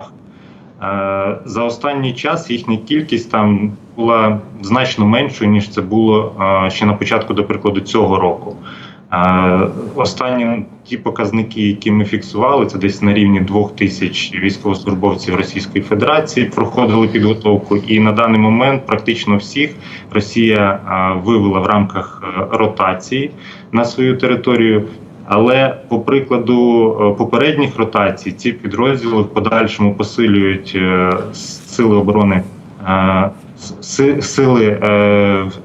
роках. Е, За останній час їхня кількість там була значно меншою, ніж це було е, ще на початку, до прикладу, цього року. Е, Останні ті показники, які ми фіксували, це десь на рівні двох тисяч військовослужбовців Російської Федерації проходили підготовку, і на даний момент практично всіх Росія вивела в рамках ротації на свою територію. Але по прикладу е, попередніх ротацій, ці підрозділи в подальшому посилюють е, сили оборони е, сили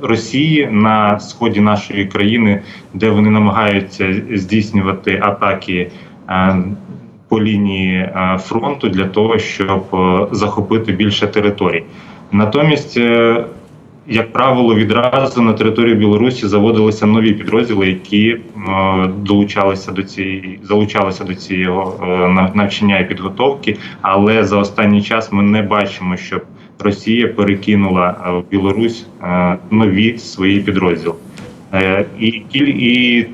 Росії на сході нашої країни, де вони намагаються здійснювати атаки по лінії фронту для того, щоб захопити більше територій. Натомість, як правило, відразу на території Білорусі заводилися нові підрозділи, які е, долучалися до цієї залучалися до цього е, навчання і підготовки. Але за останній час ми не бачимо, щоб Росія перекинула е, в Білорусь нові свої підрозділи. І і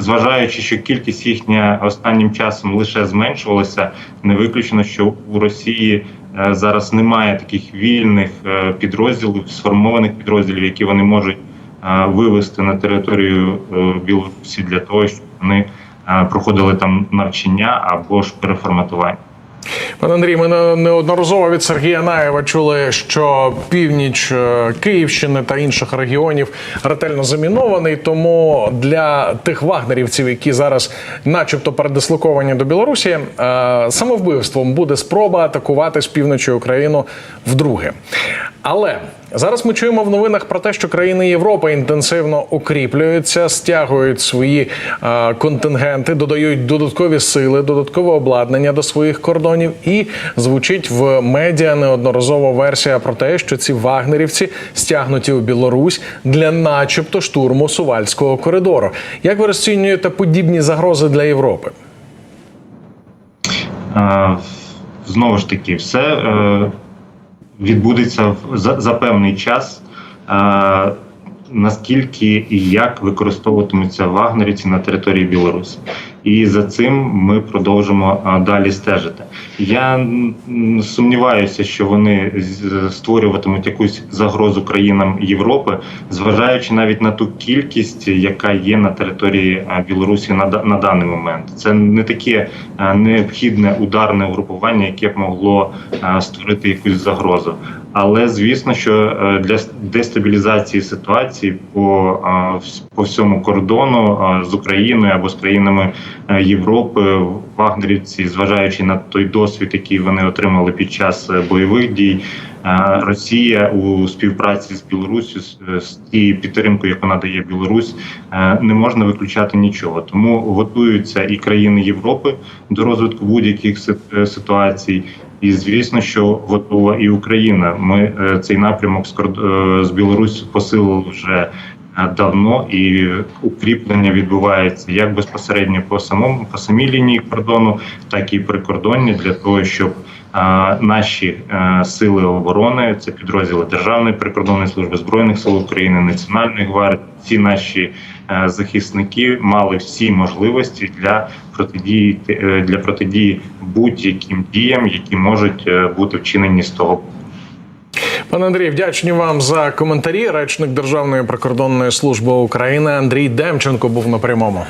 зважаючи, що кількість їхня останнім часом лише зменшувалася, не виключено, що у Росії е, зараз немає таких вільних е, підрозділів, сформованих підрозділів, які вони можуть е, вивести на територію Білорусі для того, щоб вони проходили там навчання або ж переформатування. Пане Андрій, ми неодноразово від Сергія Наєва чули, що північ е, Київщини та інших регіонів ретельно замінований. Тому для тих вагнерівців, які зараз, начебто, передислоковані до Білорусі, е, самовбивством буде спроба атакувати з півночі Україну вдруге. Але зараз ми чуємо в новинах про те, що країни Європи інтенсивно укріплюються, стягують свої е, контингенти, додають додаткові сили, додаткове обладнання до своїх кордонів. І звучить в медіа неодноразово версія про те, що ці вагнерівці стягнуті у Білорусь для, начебто, штурму сувальського коридору. Як ви розцінюєте подібні загрози для Європи? Е, Знову ж таки, все е, відбудеться за, за певний час. Е, Наскільки і як використовуватимуться вагнерівці на території Білорусі, і за цим ми продовжимо далі стежити. Я сумніваюся, що вони створюватимуть якусь загрозу країнам Європи, зважаючи навіть на ту кількість, яка є на території Білорусі на, на даний момент. Це не таке необхідне ударне угрупування, яке б могло створити якусь загрозу. Але звісно, що е, для дестабілізації ситуації по, по всьому кордону з Україною або з країнами Європи вагнерівці, зважаючи на той досвід, який вони отримали під час е, бойових дій. е, Росія у співпраці з Білоруссю з- тією підтримкою, яку надає Білорусь, е, не можна виключати нічого. Тому готуються і країни Європи до розвитку будь-яких е, ситуацій. І звісно, що готова і Україна. Ми е, цей напрямок з е, Білоруссю посилили вже е, давно, і укріплення відбувається як безпосередньо по самому по самій лінії кордону, так і прикордонні для того, щоб е, наші е, сили оборони, це підрозділи Державної прикордонної служби збройних сил України, Національної гвардії, ці наші е, захисники мали всі можливості для протидії е, для протидії будь-яким діям, які можуть е, бути вчинені з того Пане Андрій, вдячні вам за коментарі. Речник Державної прикордонної служби України Андрій Демченко був на прямому.